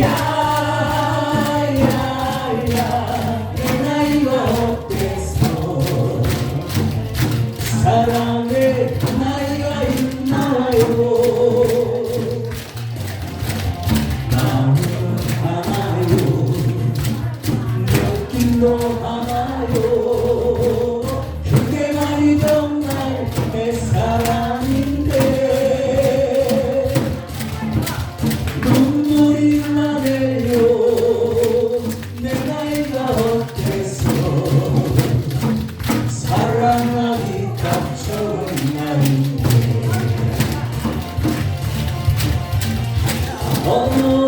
야야야 내 나이가 어때서 사랑의 나이가 있나요 나는 하나요 느낌도 하나요 그대만이 정말 내사 어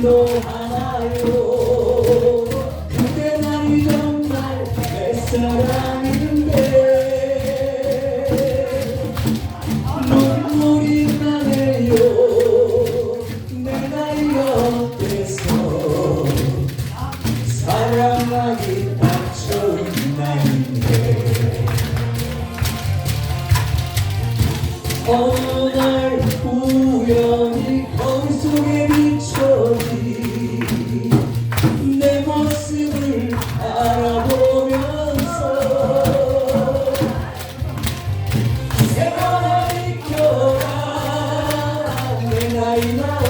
느낌도 하나요. 그대만이 정말 내 사랑인데 눈물이 나네요. 내 나이가 어때서 사랑하기 딱 좋은 나이인데 어느 날 우연히 속에 비춰진 내 모습을 알아보면서 세월아 비켜라. 내 나이가